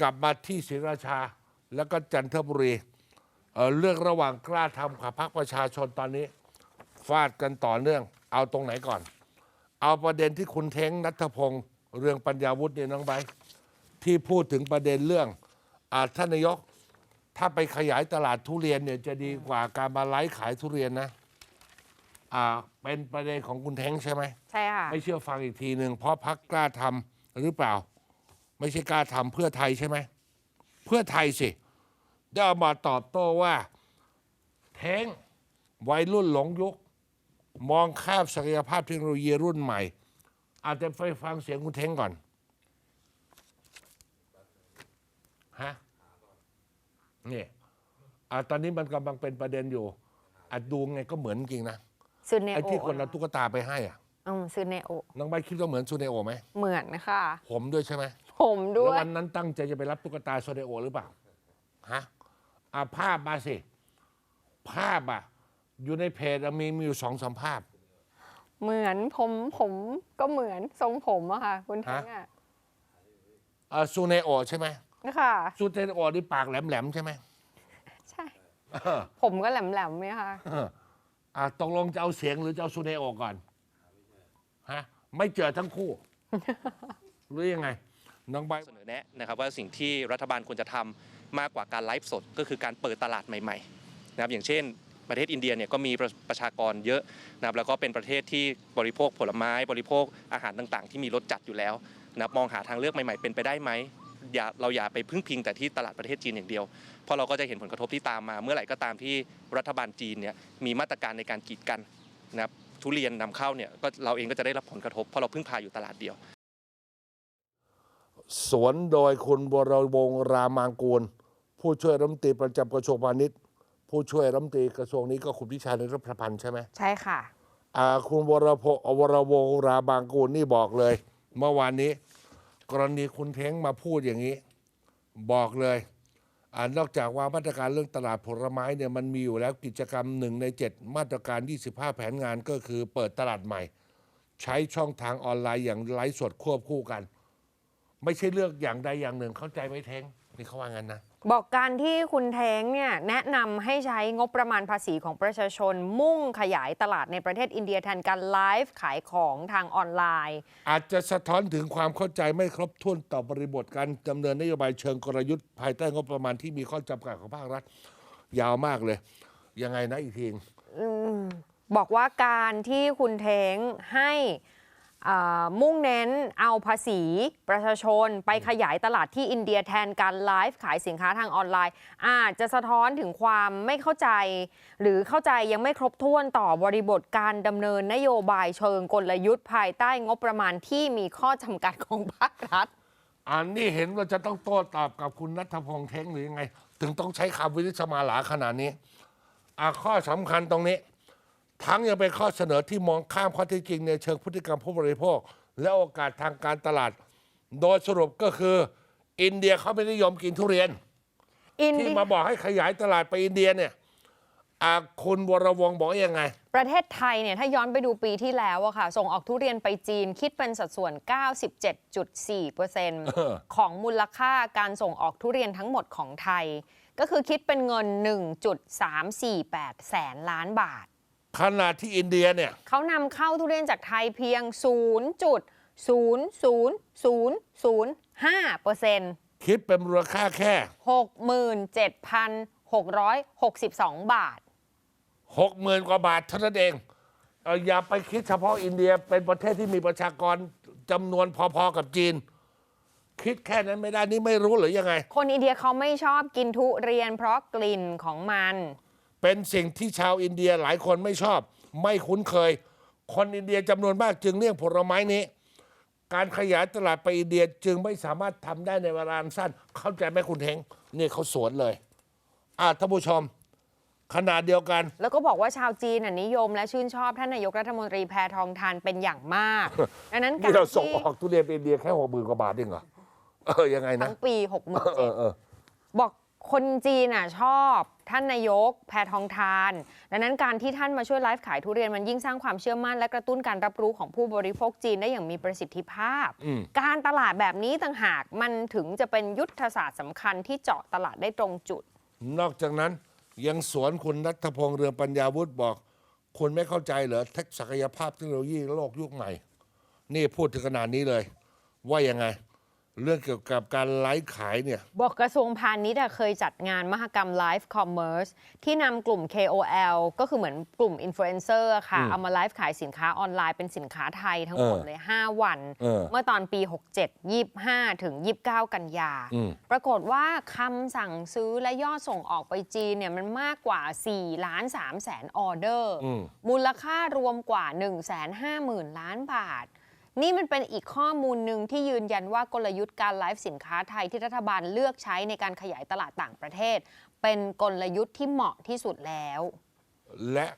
กลับมาที่ศรีราชา แล้วก็จันทบุรีเอ่อเรื่องระหว่างกล้าทำกับพรรคประชาชนตอนนี้ ฟาดกันต่อเนื่อง เอาตรงไหนก่อน เอาประเด็นที่คุณเท้งนัทพงศ์เรื่องปัญญาวุฒิเนี่ยน้องใบร์ทที่พูดถึงประเด็นเรื่องอาท่านนายก ถ้าไปขยายตลาดทุเรียนเนี่ยจะดีกว่าการมาไลฟ์ขายทุเรียนนะอ่าเป็นประเด็นของคุณเท้งใช่ไหมใช่ค่ะ ไม่เชื่อฟังอีกทีหนึ่งเพราะพักกล้าทำหรือเปล่า ไม่ใช่กล้าทำเพื่อไทยใช่ไหมเพื่อไทยสิ ได้เอามาตอบโต้ว่าเท้งวัยรุ่นหลงยุค มองข้ามศักยภาพเทคโนโลยีรุ่นใหม่ อาจจะไปฟังเสียงคุณเท้งก่อนฮะนี่อ่าตอนนี้มันกำลังเป็นประเด็นอยู่อาจดูไงก็เหมือนจริงนะซูเนไอ้โอที่คนเอาตุ๊กตาไปให้อะอืมซูเนโอน้องใบร์ทคิดว่าเหมือนซูเนโอไหมเหมือนค่ะ ผมด้วยใช่ไหม ผมด้แล้ววย วันนั้นตั้งใจจะไปรับตุ๊กตาซูเนโอหรือเปล่า ฮะอะภาพมาสิ ภาพอะ อยู่ในเพจอะมีมีอยู่สองสามภาพ เหมือนผมผมก็เหมือนทรงผมอะค่ะ คุณแท้งอะเออซูเนโอใช่ไหมค่ะ ซูเนโอนี่ปากแหลมๆใช่ไหมใช่ เออผมก็แหลมๆเนี่ยค่ะ เอออะตกลงจะเอาเสียงหรือจะเอาซูเนโอก่อน ฮะ ไม่เจอทั้งคู่ หรือยังไง น้องใบเสนอแนะนะครับว่าสิ่งที่รัฐบาลควรจะทำมากกว่าการไลฟ์สด ก็คือการเปิดตลาดใหม่ๆนะครับอย่างเช่น ประเทศอินเดียเนี่ยก็มีประชากรเยอะนะครับแล้วก็เป็นประเทศที่บริโภคผลไม้บริโภคอาหารต่างๆ ที่มีรสจัดอยู่แล้วนะครับมองหาทางเลือกใหม่ๆเป็นไปได้ไหมอย่าเราอย่าไปพึ่งพิงแต่ที่ตลาดประเทศจีนอย่างเดียว เพราะเราก็จะเห็นผลกระทบที่ตามมา เมื่อไหร่ก็ตามที่รัฐบาลจีนเนี่ยมีมาตรการในการกีดกันนะครับทุเรียนนำเข้าเนี่ยก็เราเองก็จะได้รับผลกระทบเพราะเราพึ่งพาอยู่ตลาดเดียว สวนโดยคุณวรวงศ์รามางกูล ผู้ช่วยรัฐมนตรีประจำกระทรวงพาณิชย์ ผู้ช่วยรัฐมนตรีกระทรวงนี้ก็คุณพิชัยรัฐพันธ์ใช่ไหมใช่ค่ะ อ่าคุณวรพวรวงศ์รามางกูลนี่บอกเลย เมื่อวานนี้ กรณีคุณเท้งมาพูดอย่างนี้ บอกเลยอานอกจากว่ามาตรการเรื่องตลาดผลไม้เนี่ยมันมีอยู่แล้วกิจกรรมหนึ่งใน 7 มาตรการ 25 แผนงานก็คือเปิดตลาดใหม่ ใช้ช่องทางออนไลน์อย่างไลฟ์สดควบคู่กัน ไม่ใช่เลือกอย่างใดอย่างหนึ่งเข้าใจไหมเท้งนี่เขาว่างั้นนะ บอกการที่คุณแท้งเนี่ยแนะนำให้ใช้งบประมาณภาษีของประชาชน มุ่งขยายตลาดในประเทศอินเดียแทนการไลฟ์ขายของทางออนไลน์ อาจจะสะท้อนถึงความเข้าใจไม่ครบถ้วนต่อบริบทการดำเนินนโยบายเชิงกลยุทธ์ภายใต้งบประมาณที่มีข้อจำกัดของภาครัฐ ยาวมากเลย ยังไงนะอีกที บอกว่าการที่คุณเท้งให้อ่า มุ่งเน้นเอาภาษีประชาชนไปขยายตลาดที่อินเดียแทนการไลฟ์ขายสินค้าทางออนไลน์ อาจจะสะท้อนถึงความไม่เข้าใจ หรือเข้าใจยังไม่ครบถ้วนต่อบริบทการดำเนินนโยบายเชิงกลยุทธ์ภายใต้งบประมาณที่มีข้อจำกัดของภาครัฐอันนี้เห็นว่าจะต้องโต้ตอบกับคุณนัทพงษ์เท้งหรือยังไง ถึงต้องใช้คำวินิจมาหลาขนาดนี้อข้อสำคัญตรงนี้ ทั้งยังเป็นข้อเสนอที่มองข้ามข้อเที่จริงในเชิงพฤติกรรมผู้บริโภค และโอกาสทางการตลาด โดยสรุปก็คือ อินเดียเขาไม่นิยมกินทุเรียน อินที่เดียมาบอกให้ขยายตลาดไปอินเดียเนี่ยอะคุณวรวงศ์บอกยังไง ประเทศไทยเนี่ยถ้าย้อนไปดูปีที่แล้วอะค่ะ ส่งออกทุเรียนไปจีนคิดเป็นสัดส่วน97.4%ของมูลค่าการส่งออกทุเรียนทั้งหมดของไทย ก็คือคิดเป็นเงิน 1.348 แสนล้านบาท ขณะที่อินเดียเนี่ยเขานำเข้าทุเรียนจากไทยเพียง 0.00005%คิดเป็นมูลค่าแค่ 67,662 บาทหกหมื่นกว่าบาทเท่านั้นเองเอ่ออย่าไปคิดเฉพาะอินเดียเป็นประเทศที่มีประชากรจำนวนพอๆกับจีน คิดแค่นั้นไม่ได้นี่ไม่รู้หรือยังไง คนอินเดียเขาไม่ชอบกินทุเรียนเพราะกลิ่นของมัน เป็นสิ่งที่ชาวอินเดียหลายคนไม่ชอบ ไม่คุ้นเคย คนอินเดียจำนวนมากจึงเลี่ยงผลไม้นี้ การขยายตลาดไปอินเดียจึงไม่สามารถทำได้ในเวลาอันสั้น เข้าใจไหมคุณเฮงนี่เขาสวนเลยอะท่านผู้ชม ขนาดเดียวกัน แล้วก็บอกว่าชาวจีนน่ะนิยมและชื่นชอบท่านนายกรัฐมนตรีแพทองทานเป็นอย่างมาก ดังนั้นการนี่เราส่งที่ออกทุเรียนไปอินเดียแค่หกหมื่นกว่าบาทเองเหรอเออยังไงนะทั้งปี6 0 0 0เออเออ บอก คนจีนอะชอบท่านนายก แพทองทาน ดังนั้นการที่ท่านมาช่วยไลฟ์ขายทุเรียนมันยิ่งสร้างความเชื่อมั่น และกระตุ้นการรับรู้ของผู้บริโภคจีนได้อย่างมีประสิทธิภาพอืมการตลาดแบบนี้ต่างหากมันถึงจะเป็นยุทธศาสตร์สำคัญที่เจาะตลาดได้ตรงจุด นอกจากนั้นยังสวนคุณนัทพงษ์เรืองปัญญาวุฒิบอก คุณไม่เข้าใจเหรอเทคศักยภาพเทคโนโลยีโลกยุคใหม่ นี่พูดถึงขนาดนี้เลย ว่ายังไง เรื่องเกี่ยวกับการไลฟ์ขายเนี่ย บอกกระทรวงพาณิชย์อะเคยจัดงานมหกรรม Live Commerce ที่นำกลุ่ม KOL ก็คือเหมือนกลุ่มอินฟลูเอนเซอร์ค่ะอืมเอามาไลฟ์ขายสินค้าออนไลน์เป็นสินค้าไทยทั้งหมดเออเลย 5 วันเออเมื่อตอนปี 67 25 ถึง 29 กันยาอืมปรากฏว่าคำสั่งซื้อและยอดส่งออกไปจีนเนี่ยมันมากกว่า4ล้าน3แสนออเดอร์อืมมูลค่ารวมกว่า 1 5 0 0 0 0 ล้านบาท นี่มันเป็นอีกข้อมูลหนึ่งที่ยืนยันว่ากลยุทธ์การไลฟ์สินค้าไทยที่รัฐบาลเลือกใช้ในการขยายตลาดต่างประเทศ เป็นกลยุทธ์ที่เหมาะที่สุดแล้ว และ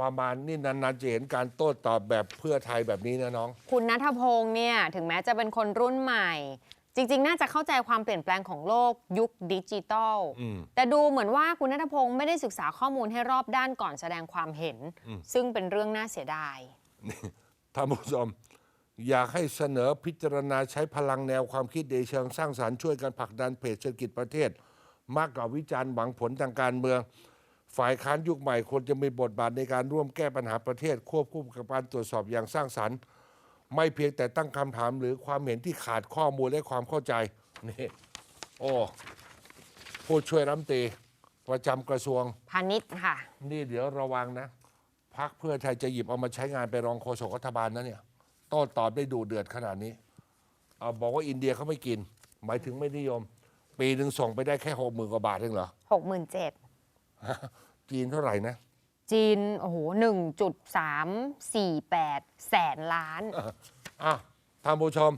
ประมาณนี่นานๆจะเห็นการโต้ตอบแบบเพื่อไทยแบบนี้นะน้อง คุณนัทพงศ์เนี่ยถึงแม้จะเป็นคนรุ่นใหม่ จริง ๆ น่าจะเข้าใจความเปลี่ยนแปลงของโลกยุคดิจิตอลอืม แต่ดูเหมือนว่าคุณนัทพงศ์ไม่ได้ศึกษาข้อมูลให้รอบด้านก่อนแสดงความเห็นอืมซึ่งเป็นเรื่องน่าเสียดาย ท่านผู้ชม อยากให้เสนอพิจารณาใช้พลังแนวความคิดในเชิงสร้างสารรค์ช่วยกันผลักดันเพจเศรษฐกิจประเทศ มากกว่าวิจารณ์หวังผลทางการเมือง ฝ่ายค้านยุคใหม่ควรจะมีบทบาทในการร่วมแก้ปัญหาประเทศ ควบคู่กับการตรวจสอบอย่างสร้างสรรค์ ไม่เพียงแต่ตั้งคำถามหรือความเห็นที่ขาดข้อมูลและความเข้าใจนี่โอ้ผู้ช่วยรัฐมนตรีประจำกระทรวงพาณิชย์ค่ะ นี่เดี๋ยวระวังนะพักเพื่อไทยจะหยิบเอามาใช้งานไปรองโฆษกรัฐบาลนะเนี่ย โต้ตอบได้ดูเดือดขนาดนี้เอาบอกว่าอินเดียเขาไม่กิน หมายถึงไม่นิยม ปีหนึ่งส่งไปได้แค่หกหมื่นกว่าบาทเองเหรอ67,000จีนเท่าไหร่นะ จีน โอ้โห1.348แสนล้าน อะท่านผู้ชม